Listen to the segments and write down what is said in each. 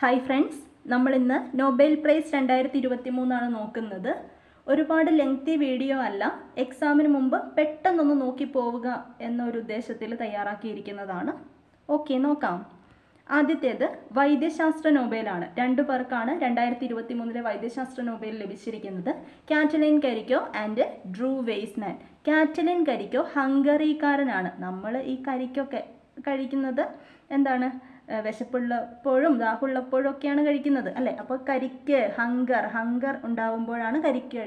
Hi friends നമ്മൾ ഇന്ന് Nobel prize രണ്ടായിരത്തി ഇരുപത്തി മൂന്നാണ് നോക്കുന്നത്. ഒരുപാട് ലെങ്തി വീഡിയോ അല്ല എക്സാമിന് മുമ്പ് പെട്ടെന്നൊന്ന് നോക്കി പോവുക എന്നൊരു ഉദ്ദേശത്തിൽ തയ്യാറാക്കിയിരിക്കുന്നതാണ്. ഓക്കെ നോക്കാം. ആദ്യത്തേത് വൈദ്യശാസ്ത്ര നൊബേലാണ് രണ്ടു പേർക്കാണ് രണ്ടായിരത്തി ഇരുപത്തി മൂന്നിലെ വൈദ്യശാസ്ത്ര നൊബേൽ ലഭിച്ചിരിക്കുന്നത്. Katalin Kariko and Drew Weissman Katalin Kariko ഹംഗറിക്കാരനാണ്. നമ്മൾ ഈ കരിക്കൊക്കെ കഴിക്കുന്നത് എന്താണ്? വിശപ്പുള്ളപ്പോഴും ദാഹമുള്ളപ്പോഴും ഒക്കെയാണ് കഴിക്കുന്നത് അല്ലേ? അപ്പോൾ കരിക്ക് ഹങ്കർ ഹങ്കർ ഉണ്ടാവുമ്പോഴാണ് കരിക്ക്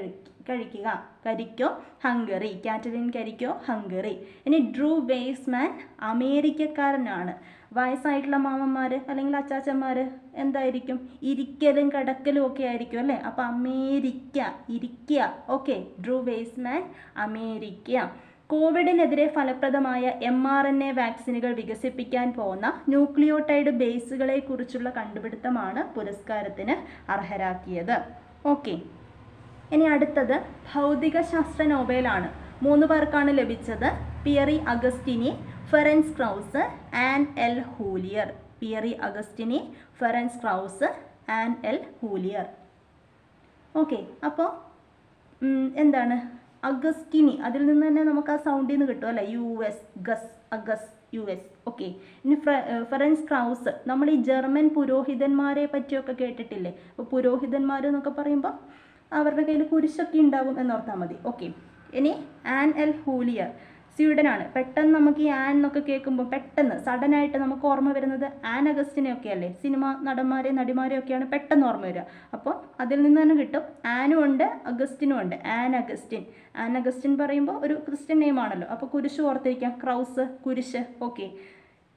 കഴിക്കുക. Kariko Hungary. Katalin Kariko Hungary. ഇനി ഡ്രൂ ബേസ്മാൻ അമേരിക്കക്കാരനാണ്. വയസ്സായിട്ടുള്ള മാമന്മാർ അല്ലെങ്കിൽ അച്ചാച്ചന്മാർ എന്തായിരിക്കും? ഇരിക്കലും കടക്കലും ഒക്കെ ആയിരിക്കും അല്ലേ? അപ്പോൾ അമേരിക്ക ഇരിക്കുക ഓക്കെ ഡ്രൂ ബേസ്മാൻ അമേരിക്ക. കോവിഡിനെതിരെ ഫലപ്രദമായ എം ആർ എൻ എ വാക്സിനുകൾ വികസിപ്പിക്കാൻ പോകുന്ന ന്യൂക്ലിയോടൈഡ് ബേസുകളെ കുറിച്ചുള്ള കണ്ടുപിടുത്തമാണ് പുരസ്കാരത്തിന് അർഹരാക്കിയത്. ഓക്കെ. ഇനി അടുത്തത് ഭൗതികശാസ്ത്ര നോബേലാണ്. മൂന്ന് പേർക്കാണ് ലഭിച്ചത്. Pierre Agostini Ferenc Krausz and L'Huillier. Pierre Agostini Ferenc Krausz and L'Huillier. Okay. അപ്പോൾ എന്താണ്? അഗസ്റ്റിനി അതിൽ നിന്ന് തന്നെ നമുക്ക് ആ സൗണ്ടിൽ നിന്ന് കിട്ടും അല്ലേ? യു എസ് ഗസ് അഗസ് യു എസ് ഓക്കെ ഇനി ഫ്ര- ഏർ ഫെറൻസ് ക്രൗസ് നമ്മൾ ഈ ജർമ്മൻ പുരോഹിതന്മാരെ പറ്റിയൊക്കെ കേട്ടിട്ടില്ലേ? അപ്പോൾ പുരോഹിതന്മാർ എന്നൊക്കെ പറയുമ്പോൾ അവരുടെ കയ്യിൽ കുരിശൊക്കെ ഉണ്ടാകും എന്നോർത്താൽ മതി. ഓക്കെ ഇനി ആൻ എൽ ഹൂലിയർ സ്വീഡനാണ്. പെട്ടെന്ന് നമുക്ക് ഈ ആൻ എന്നൊക്കെ കേൾക്കുമ്പോൾ പെട്ടെന്ന് സഡൻ ആയിട്ട് നമുക്ക് ഓർമ്മ വരുന്നത് ആൻ അഗസ്റ്റിനെ ഒക്കെ അല്ലേ സിനിമ നടന്മാരെ നടിമാരെ ഒക്കെയാണ് പെട്ടെന്ന് ഓർമ്മ വരിക. അപ്പോൾ അതിൽ നിന്ന് തന്നെ കിട്ടും. ആനും ഉണ്ട് അഗസ്റ്റിനും ഉണ്ട്. An Augustine. ആൻ അഗസ്റ്റിൻ പറയുമ്പോൾ ഒരു ക്രിസ്ത്യൻ നെയിം ആണല്ലോ അപ്പോൾ കുരിശ് ഓർത്തിരിക്കാം. ക്രൗസ് കുരിശ് ഓക്കെ.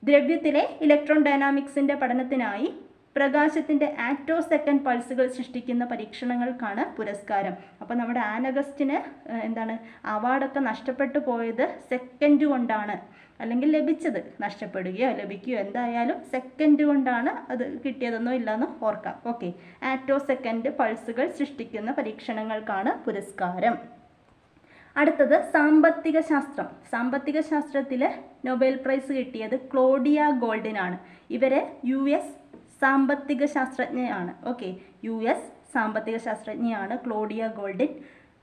ദ്രവ്യത്തിലെ ഇലക്ട്രോൺ ഡൈനാമിക്സിന്റെ പഠനത്തിനായി പ്രകാശത്തിന്റെ ആക്ടോ സെക്കൻഡ് പൾസുകൾ സൃഷ്ടിക്കുന്ന പരീക്ഷണങ്ങൾക്കാണ് പുരസ്കാരം. അപ്പോൾ നമ്മുടെ ആനഗസ്റ്റിന് എന്താണ് അവാർഡൊക്കെ നഷ്ടപ്പെട്ടു പോയത് സെക്കൻഡ് കൊണ്ടാണ്. അല്ലെങ്കിൽ ലഭിച്ചത്. നഷ്ടപ്പെടുകയോ ലഭിക്കുകയോ എന്തായാലും സെക്കൻഡ് കൊണ്ടാണ് അത് കിട്ടിയതെന്നോ ഇല്ലെന്നോ ഓർക്കാം. ഓക്കെ. ആറ്റോ സെക്കൻഡ് പൾസുകൾ സൃഷ്ടിക്കുന്ന പരീക്ഷണങ്ങൾക്കാണ് പുരസ്കാരം. അടുത്തത് സാമ്പത്തിക ശാസ്ത്രം. സാമ്പത്തിക ശാസ്ത്രത്തിൽ നൊബേൽ പ്രൈസ് കിട്ടിയത് ക്ലോഡിയ ഗോൾഡിനാണ്. ഇവരെ യു എസ് സാമ്പത്തിക ശാസ്ത്രജ്ഞയാണ് ഓക്കെ യു എസ് സാമ്പത്തിക ശാസ്ത്രജ്ഞയാണ് ക്ലോഡിയ ഗോൾഡിൻ.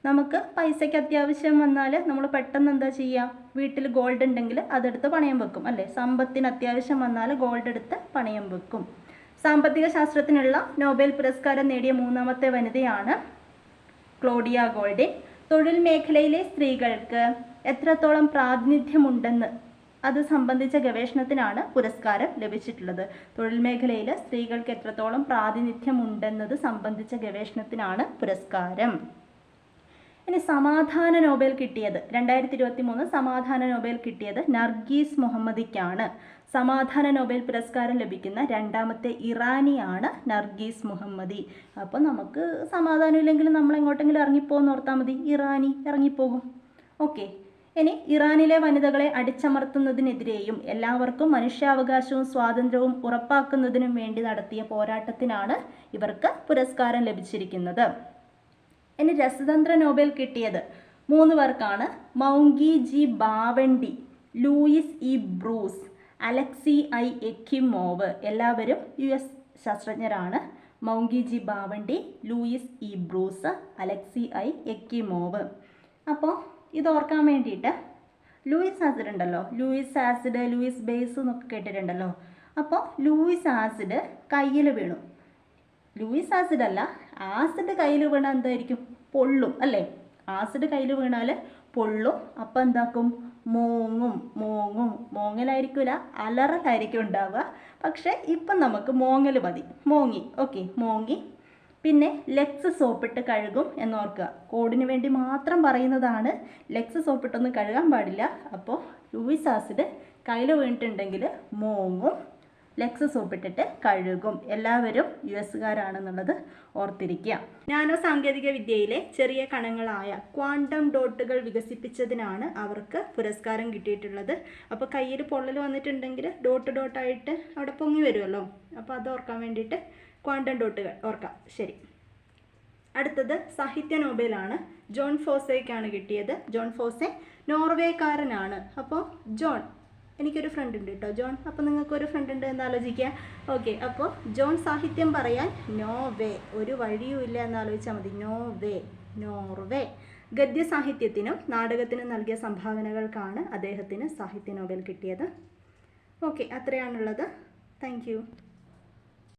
നമുക്ക് പൈസയ്ക്ക് അത്യാവശ്യം വന്നാൽ നമ്മൾ പെട്ടെന്ന് എന്താ ചെയ്യുക വീട്ടിൽ ഗോൾഡ് ഉണ്ടെങ്കിൽ അതെടുത്ത് പണയം വെക്കും അല്ലേ? സമ്പത്തിന് അത്യാവശ്യം വന്നാൽ ഗോൾഡ് എടുത്ത് പണയം വെക്കും. സാമ്പത്തിക ശാസ്ത്രത്തിനുള്ള നോബൽ പുരസ്കാരം നേടിയ മൂന്നാമത്തെ വനിതയാണ് ക്ലോഡിയ ഗോൾഡിൻ. തൊഴിൽ മേഖലയിലെ സ്ത്രീകൾക്ക് എത്രത്തോളം പ്രാതിനിധ്യമുണ്ടെന്ന് അത് സംബന്ധിച്ച ഗവേഷണത്തിനാണ് പുരസ്കാരം ലഭിച്ചിട്ടുള്ളത്. തൊഴിൽ മേഖലയിൽ സ്ത്രീകൾക്ക് എത്രത്തോളം പ്രാതിനിധ്യം ഉണ്ടെന്നത് സംബന്ധിച്ച ഗവേഷണത്തിനാണ് പുരസ്കാരം. ഇനി സമാധാന നോബൽ കിട്ടിയത്. രണ്ടായിരത്തി ഇരുപത്തി മൂന്ന് സമാധാന നോബൽ കിട്ടിയത് നർഗീസ് മുഹമ്മദിക്കാണ്. സമാധാന നോബൽ പുരസ്കാരം ലഭിക്കുന്ന രണ്ടാമത്തെ ഇറാനിയാണ് നർഗീസ് മുഹമ്മദി. അപ്പോൾ നമുക്ക് സമാധാനം ഇല്ലെങ്കിൽ നമ്മൾ എങ്ങോട്ടെങ്കിലും ഇറങ്ങിപ്പോകുന്ന ഓർത്താൽ മതി. ഇറാനി ഇറങ്ങിപ്പോകും. ഓക്കെ. ഇനി ഇറാനിലെ വനിതകളെ അടിച്ചമർത്തുന്നതിനെതിരെയും എല്ലാവർക്കും മനുഷ്യാവകാശവും സ്വാതന്ത്ര്യവും ഉറപ്പാക്കുന്നതിനും വേണ്ടി നടത്തിയ പോരാട്ടത്തിനാണ് ഇവർക്ക് പുരസ്കാരം ലഭിച്ചിരിക്കുന്നത്. ഇനി രസതന്ത്ര നോബൽ കിട്ടിയത് മൂന്ന് പേർക്കാണ്. Moungi G Bawendi Louis E Brus Alexei I Ekimov എല്ലാവരും U S ശാസ്ത്രജ്ഞരാണ്. Moungi G Bawendi Louis E Brus Alexei I Ekimov. അപ്പോൾ ഇത് ഓർക്കാൻ വേണ്ടിയിട്ട് ലൂയിസ് ആസിഡ് ഉണ്ടല്ലോ. ലൂയിസ് ആസിഡ് ലൂയിസ് ബേസ് എന്നൊക്കെ കേട്ടിട്ടുണ്ടല്ലോ. അപ്പോൾ ലൂയിസ് ആസിഡ് കയ്യിൽ വീണു. ലൂയിസ് ആസിഡ് അല്ല ആസിഡ് കയ്യിൽ വീണാൽ എന്തായിരിക്കും? പൊള്ളും അല്ലേ? ആസിഡ് കയ്യിൽ വീണാൽ പൊള്ളും. അപ്പം എന്താക്കും? മോങ്ങും മോങ്ങും. മോങ്ങലായിരിക്കില്ല അലറലായിരിക്കും ഉണ്ടാവുക. പക്ഷേ ഇപ്പം നമുക്ക് മോങ്ങൽ മതി. മോങ്ങി ഓക്കെ മോങ്ങി. പിന്നെ ലെക്സ് സോപ്പിട്ട് കഴുകും എന്നോർക്കുക. കോഡിന് വേണ്ടി മാത്രം പറയുന്നതാണ് ലെക്സ് സോപ്പിട്ടൊന്നും കഴുകാൻ പാടില്ല. അപ്പോൾ ലൂയിസ് ആസിഡ് കയ്യിൽ വീണിട്ടുണ്ടെങ്കിൽ മോങ്ങും ലെക്സ് സോപ്പിട്ടിട്ട് കഴുകും. എല്ലാവരും യു എസ്സുകാരാണെന്നുള്ളത് ഓർത്തിരിക്കുക. നാനോ സാങ്കേതിക വിദ്യയിലെ ചെറിയ കണങ്ങളായ ക്വാണ്ടം ഡോട്ടുകൾ വികസിപ്പിച്ചതിനാണ് അവർക്ക് പുരസ്കാരം കിട്ടിയിട്ടുള്ളത്. അപ്പോൾ കയ്യിൽ പൊള്ളൽ വന്നിട്ടുണ്ടെങ്കിൽ ഡോട്ട് ഡോട്ടായിട്ട് അവിടെ പൊങ്ങി വരുമല്ലോ. അപ്പോൾ അത് ഓർക്കാൻ വേണ്ടിയിട്ട് ക്വാണ്ടം ഡോട്ടുകൾ ഓർക്കാം. ശരി. അടുത്തത് സാഹിത്യ നോബലാണ് ജോൺ ഫോസേക്കാണ് കിട്ടിയത്. ജോൺ ഫോസെ നോർവേക്കാരനാണ്. അപ്പോൾ ജോൺ എനിക്കൊരു ഫ്രണ്ട് ഉണ്ട് കേട്ടോ ജോൺ അപ്പോൾ നിങ്ങൾക്ക് ഒരു ഫ്രണ്ട് ഉണ്ട് എന്ന് ആലോചിക്കുക ഓക്കെ അപ്പോൾ ജോൺ സാഹിത്യം പറയാൻ നോ വേ ഒരു വഴിയും ഇല്ല എന്ന് ആലോചിച്ചാൽ മതി. No way Norway. ഗദ്യ സാഹിത്യത്തിനും നാടകത്തിനും നൽകിയ സംഭാവനകൾക്കാണ് അദ്ദേഹത്തിന് സാഹിത്യ നോബൽ കിട്ടിയത്. ഓക്കെ അത്രയാണുള്ളത്. താങ്ക്